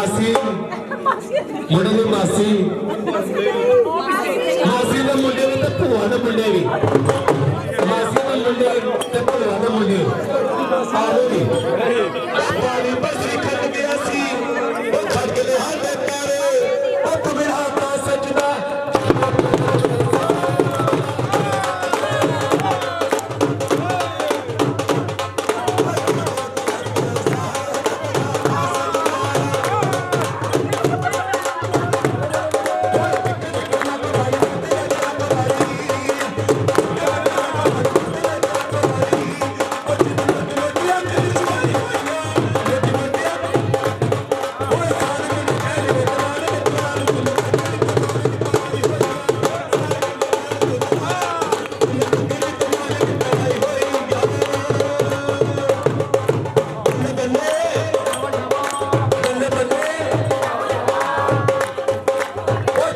ਮਾਸੀ। ਮੁੰਡੇ ਦੀ ਮਾਸੀ। ਮਾਸੀ ਦੇ ਮੁੰਡੇ ਵੀ ਤੇ ਭੂਆ ਦੇ ਮੁੰਡੇ ਵੀ।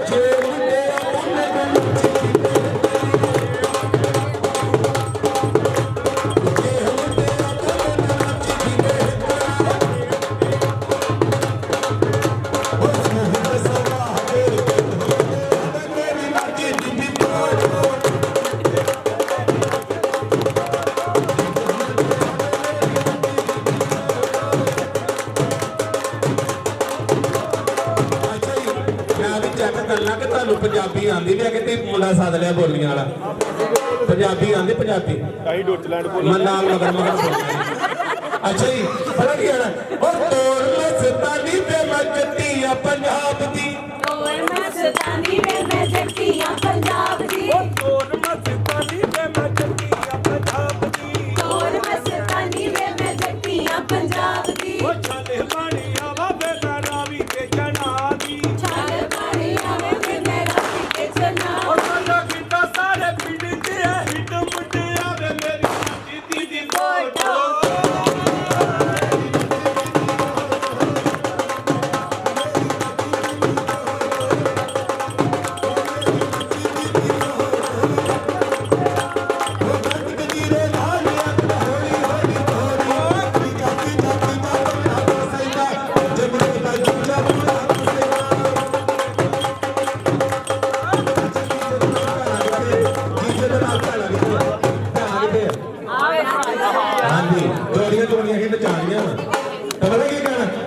যে ਪੰਜਾਬੀ ਆਂਦੀ ਵੀ ਆ ਕਿਤੇ ਮੁੰਡਾ ਸੱਦ ਲਿਆ ਬੋਲੀਆਂ ਵਾਲਾ। ਪੰਜਾਬੀ ਆਂਦੀ ਪੰਜਾਬੀ। ਕਹੀਂ ਡੋਚਲੈਂਡ ਬੋਲ। ਮੰਨਾ ਮਗਰ ਮਗਰ ਅੱਛਾ ਜੀ ਪਤਾ ਕੀ ਆਣਾ ਉਹ ਤੋਰ ਮਸਤਾਨੀ ਤੇ ਮੱਚਤੀ ਆ ਪੰਜਾਬ ਦੀ। ਤੋਰ ਮਸਤਾਨੀ ਤੇ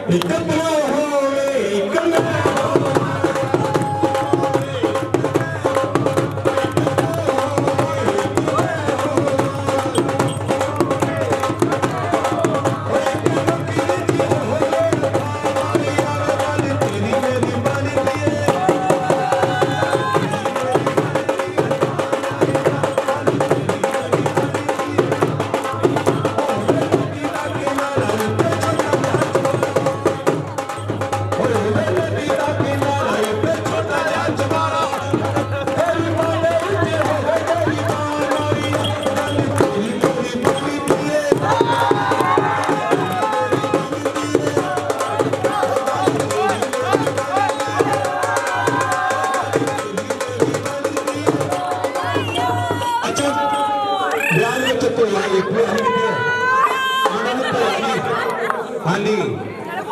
Di 不 ਹਾਂਜੀ।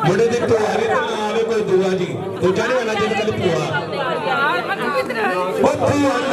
ਮੁੰਡੇ ਦੀ ਤੁਹਾਰੀ ਤੇ ਨਾ ਆਵੇ ਕੋਈ ਦੁਆ ਜੀ। ਤੇ ਚੜ੍ਹੇ ਵਾਲਾ ਜਿੰਨ ਕੱਲ ਪੁਆ ਉਹ ਪੁਆ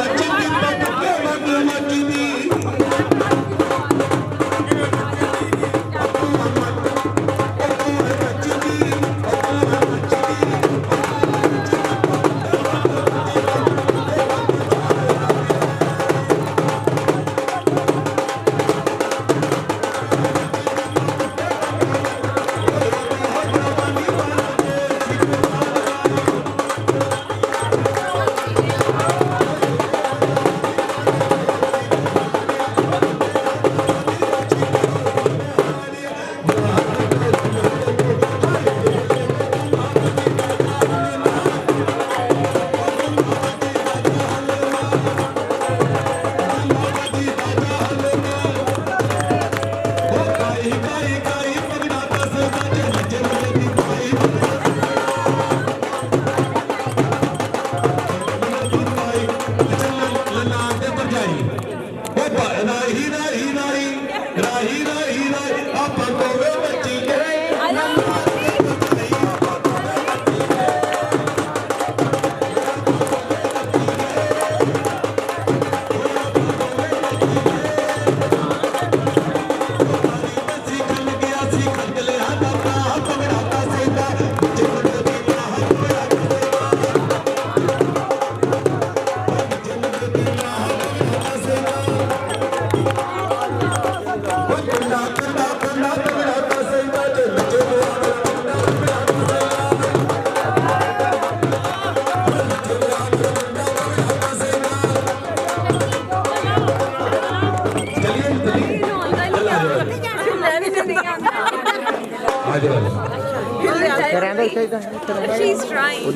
She's trying.